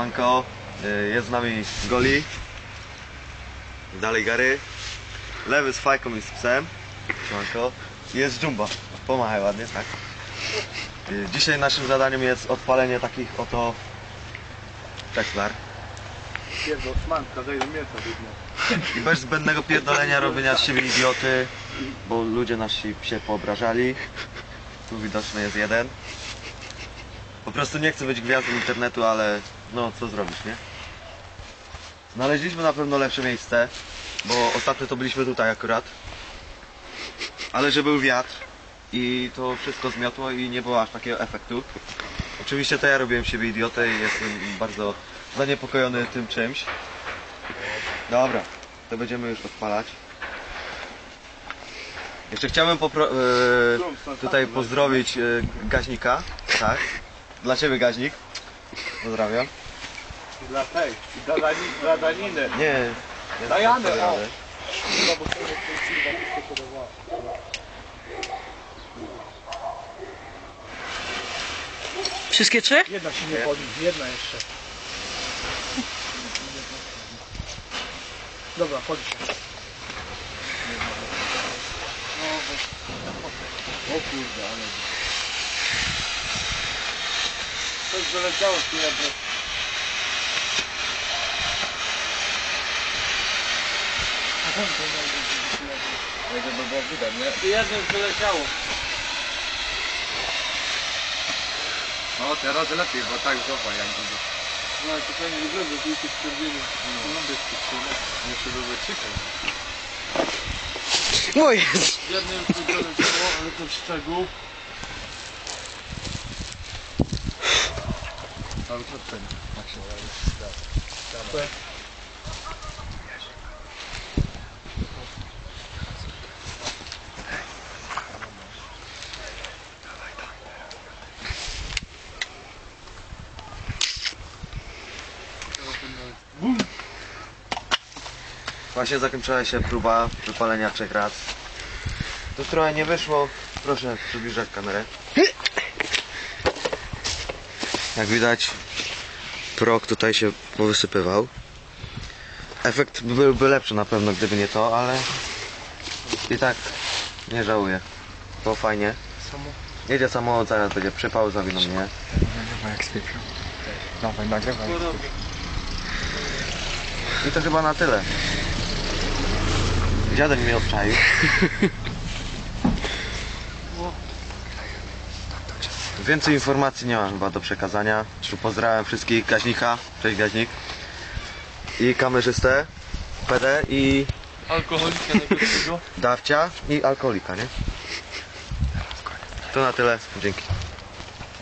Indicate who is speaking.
Speaker 1: Manko, y, jest z nami Goli, dalej Gary, lewy z fajką i z psem, Manko, jest Jumbo, pomachaj ładnie, tak. Y, Dzisiaj naszym zadaniem jest odpalenie takich oto Teslar
Speaker 2: Pierdol, szmanka, daj mięsa
Speaker 1: i bez zbędnego pierdolenia robienia z siebie idioty, bo ludzie nasi się poobrażali, tu widoczny jest jeden. Po prostu nie chcę być gwiazdą internetu, ale no co zrobisz, nie? Znaleźliśmy na pewno lepsze miejsce, bo ostatnio to byliśmy tutaj akurat. Ale że był wiatr i to wszystko zmiotło i nie było aż takiego efektu. Oczywiście to ja robiłem siebie idiotę i jestem bardzo zaniepokojony tym czymś. Dobra, to będziemy już odpalać. Jeszcze chciałbym e, tutaj pozdrowić e, gaźnika. Tak. Dla ciebie gaźnik. Pozdrawiam.
Speaker 2: Dla tej, dla, dani, dla daniny.
Speaker 1: Nie. nie
Speaker 2: Dajany, o. Chyba, bo sobie to kurwa wszystko podobało.
Speaker 3: Wszystkie trzy?
Speaker 2: Jedna się nie podnieś, jedna jeszcze. Dobra, podnieś się. O kurde, ale... Coś wyleciało z tej
Speaker 4: Jak to było widać, nie?
Speaker 2: Z jednym wyleciało.
Speaker 4: No teraz lepiej, bo tak zobacz jak to
Speaker 2: No i to fajnie wygląda, tu jest stwierdzenie. No, bez przyczyny.
Speaker 4: Jeszcze by wyczekał.
Speaker 3: O jest.
Speaker 2: Z jednym wyleciało, ale to szczegół.
Speaker 4: Cały czas ten. Tak się
Speaker 1: Właśnie zakończyła się próba wypalenia trzech rac. To trochę nie wyszło. Proszę przybliżać kamerę. Jak widać, prok tutaj się powysypywał. Efekt byłby lepszy na pewno, gdyby nie to, ale i tak nie żałuję. Było fajnie. Jedzie samochód, zaraz będzie przypał, zawiną mnie.
Speaker 4: Nagrywaj jak spieprzył. Dawaj, nagrywaj.
Speaker 1: I to chyba na tyle. Dziadek mnie obczaił. Więcej informacji nie mam chyba do przekazania. Pozdrawiam wszystkich Gaźnika, cześć Gaźnik. I kamerzystę, PD i
Speaker 2: Alkoholika najgorszego.
Speaker 1: dawcia i alkoholika, nie? To na tyle, dzięki.